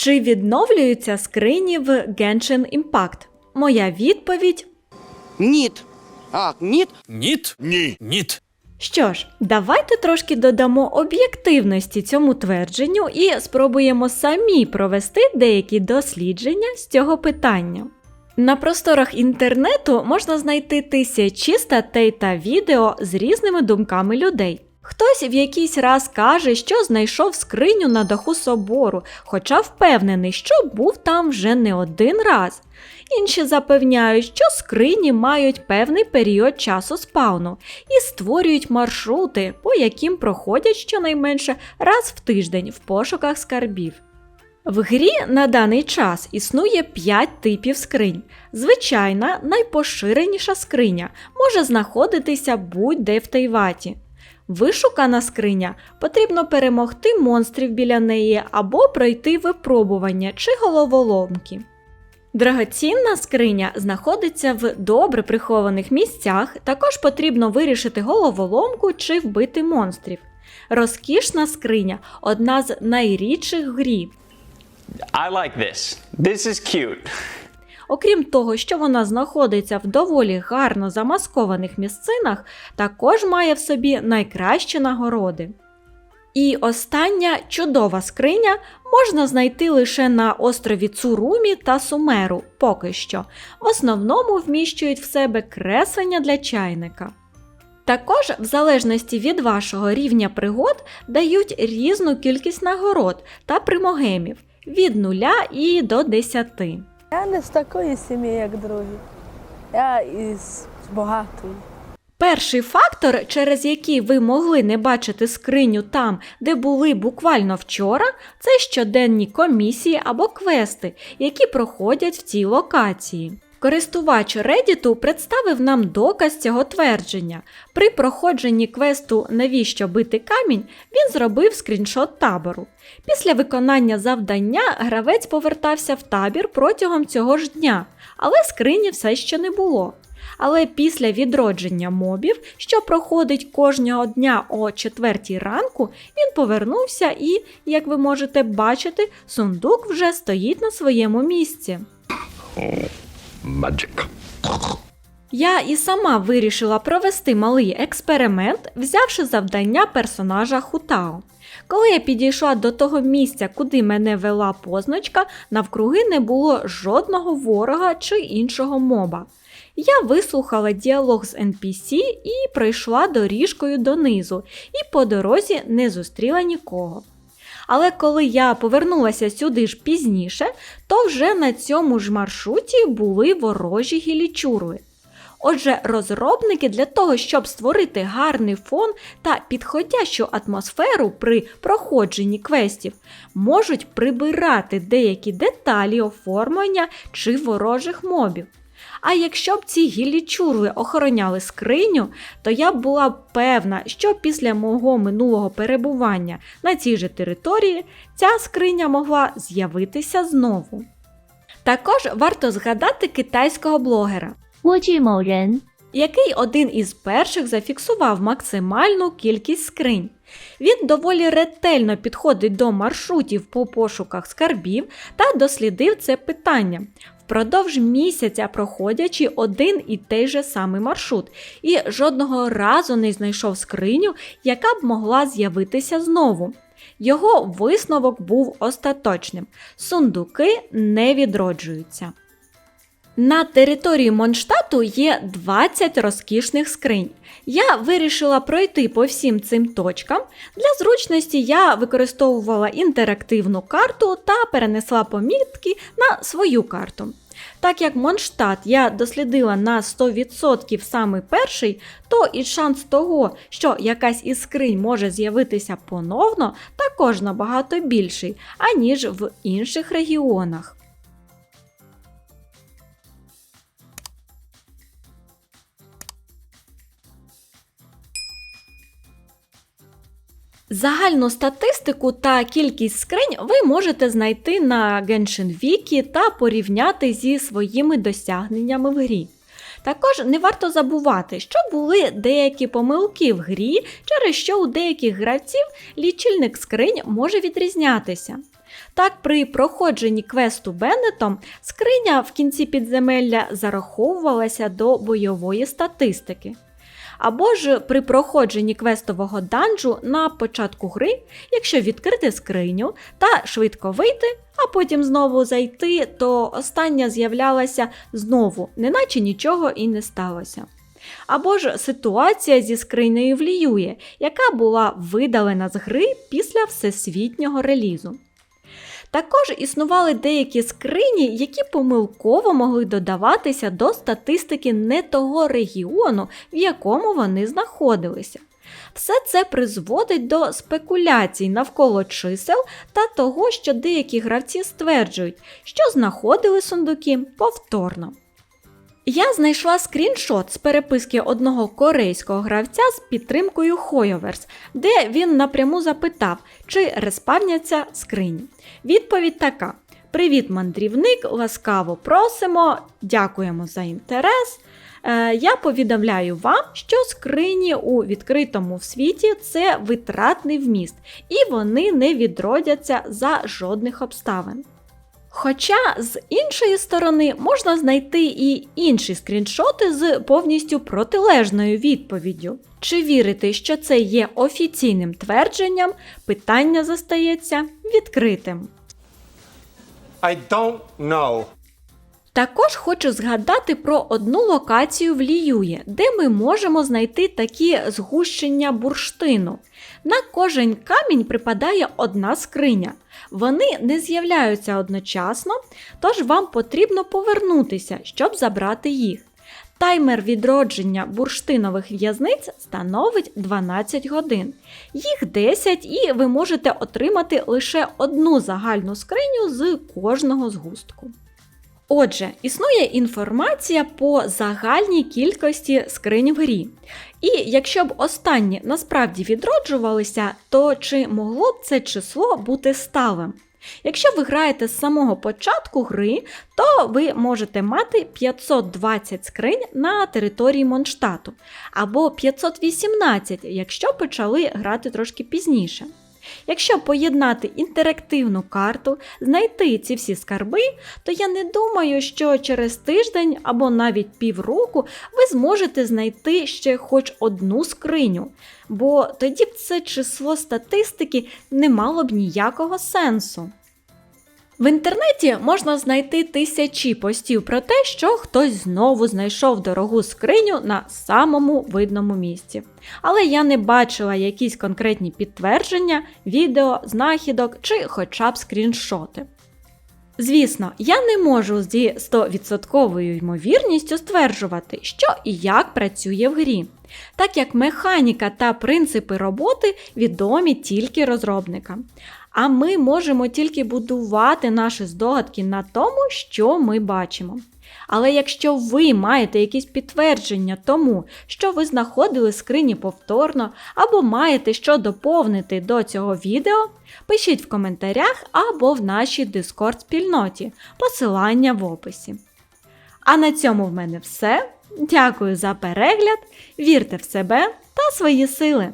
Чи відновлюються скрині в Genshin Impact? Моя відповідь Ніт. А, ніт? Ніт? Ні. Ніт. Що ж, давайте трошки додамо об'єктивності цьому твердженню і спробуємо самі провести деякі дослідження з цього питання. На просторах інтернету можна знайти тисячі статей та відео з різними думками людей. Хтось в якийсь раз каже, що знайшов скриню на даху собору, хоча впевнений, що був там вже не один раз. Інші запевняють, що скрині мають певний період часу спауну і створюють маршрути, по яким проходять щонайменше раз в тиждень в пошуках скарбів. В грі на даний час існує 5 типів скринь. Звичайна, найпоширеніша скриня може знаходитися будь-де в Тайваті. Вишукана скриня потрібно перемогти монстрів біля неї або пройти випробування чи головоломки. Драгоцінна скриня знаходиться в добре прихованих місцях, також потрібно вирішити головоломку чи вбити монстрів. Розкішна скриня одна з найрідших грі. I like this. This is cute. Окрім того, що вона знаходиться в доволі гарно замаскованих місцинах, також має в собі найкращі нагороди. І остання чудова скриня можна знайти лише на острові Цурумі та Сумеру поки що. В основному вміщують в себе креслення для чайника. Також, в залежності від вашого рівня пригод, дають різну кількість нагород та примогемів від 0 і до 10. Я не з такої сім'ї, як другі. Я із багатої. Перший фактор, через який ви могли не бачити скриню там, де були буквально вчора, це щоденні комісії або квести, які проходять в цій локації. Користувач Reddit представив нам доказ цього твердження. При проходженні квесту Навіщо бити камінь він зробив скріншот табору. Після виконання завдання гравець повертався в табір протягом цього ж дня, але скрині все ще не було. Але після відродження мобів, що проходить кожного дня о 4 ранку, він повернувся і, як ви можете бачити, сундук вже стоїть на своєму місці. Magic. Я і сама вирішила провести малий експеримент, взявши завдання персонажа Хутао. Коли я підійшла до того місця, куди мене вела позначка, навкруги не було жодного ворога чи іншого моба. Я вислухала діалог з NPC і пройшла доріжкою донизу, і по дорозі не зустріла нікого. Але коли я повернулася сюди ж пізніше, то вже на цьому ж маршруті були ворожі гілічури. Отже, розробники для того, щоб створити гарний фон та підходящу атмосферу при проходженні квестів, можуть прибирати деякі деталі оформлення чи ворожих мобів. А якщо б ці гілічурви охороняли скриню, то я б була певна, що після мого минулого перебування на цій же території ця скриня могла з'явитися знову. Також варто згадати китайського блогера, який один із перших зафіксував максимальну кількість скринь. Він доволі ретельно підходить до маршрутів по пошуках скарбів та дослідив це питання, Впродовж місяця проходячи один і той же самий маршрут, і жодного разу не знайшов скриню, яка б могла з'явитися знову. Його висновок був остаточним: сундуки не відроджуються. На території Монштату є 20 розкішних скринь. Я вирішила пройти по всім цим точкам. Для зручності я використовувала інтерактивну карту та перенесла помітки на свою карту. Так як Монштадт я дослідила на 100% саме перший, то і шанс того, що якась із скринь може з'явитися поновно, також набагато більший, аніж в інших регіонах. Загальну статистику та кількість скринь ви можете знайти на Genshin Wiki та порівняти зі своїми досягненнями в грі. Також не варто забувати, що були деякі помилки в грі, через що у деяких гравців лічильник скринь може відрізнятися. Так, при проходженні квесту Беннетом скриня в кінці підземелля зараховувалася до бойової статистики. Або ж при проходженні квестового данжу на початку гри, якщо відкрити скриню та швидко вийти, а потім знову зайти, то остання з'являлася знову, неначе нічого і не сталося. Або ж ситуація зі скринею в Ліює, яка була видалена з гри після всесвітнього релізу. Також існували деякі скрині, які помилково могли додаватися до статистики не того регіону, в якому вони знаходилися. Все це призводить до спекуляцій навколо чисел та того, що деякі гравці стверджують, що знаходили сундуки повторно. Я знайшла скріншот з переписки одного корейського гравця з підтримкою Хойоверс, де він напряму запитав, чи респавняться скрині. Відповідь така: Привіт, мандрівник! Ласкаво просимо, дякуємо за інтерес. Е, Я повідомляю вам, що скрині у відкритому світі це витратний вміст, і вони не відродяться за жодних обставин. Хоча з іншої сторони можна знайти і інші скріншоти з повністю протилежною відповіддю. Чи вірити, що це є офіційним твердженням, питання застається відкритим. I don't know. Також хочу згадати про одну локацію в Ліює, де ми можемо знайти такі згущення бурштину. На кожен камінь припадає одна скриня. Вони не з'являються одночасно, тож вам потрібно повернутися, щоб забрати їх. Таймер відродження бурштинових в'язниць становить 12 годин. Їх 10 і ви можете отримати лише одну загальну скриню з кожного згустку. Отже, існує інформація по загальній кількості скринь в грі. І якщо б останні насправді відроджувалися, то чи могло б це число бути сталим? Якщо ви граєте з самого початку гри, то ви можете мати 520 скринь на території Монштату, або 518, якщо почали грати трошки пізніше. Якщо поєднати інтерактивну карту, знайти ці всі скарби, то я не думаю, що через тиждень або навіть півроку ви зможете знайти ще хоч одну скриню, бо тоді б це число статистики не мало б ніякого сенсу. В інтернеті можна знайти тисячі постів про те, що хтось знову знайшов дорогу скриню на самому видному місці. Але я не бачила якісь конкретні підтвердження, відео, знахідок чи хоча б скріншоти. Звісно, я не можу зі 100% ймовірністю стверджувати, що і як працює в грі, так як механіка та принципи роботи відомі тільки розробникам. А ми можемо тільки будувати наші здогадки на тому, що ми бачимо. Але якщо ви маєте якісь підтвердження тому, що ви знаходили скрині повторно, або маєте що доповнити до цього відео, пишіть в коментарях або в нашій Discord спільноті, посилання в описі. А на цьому в мене все. Дякую за перегляд, вірте в себе та свої сили!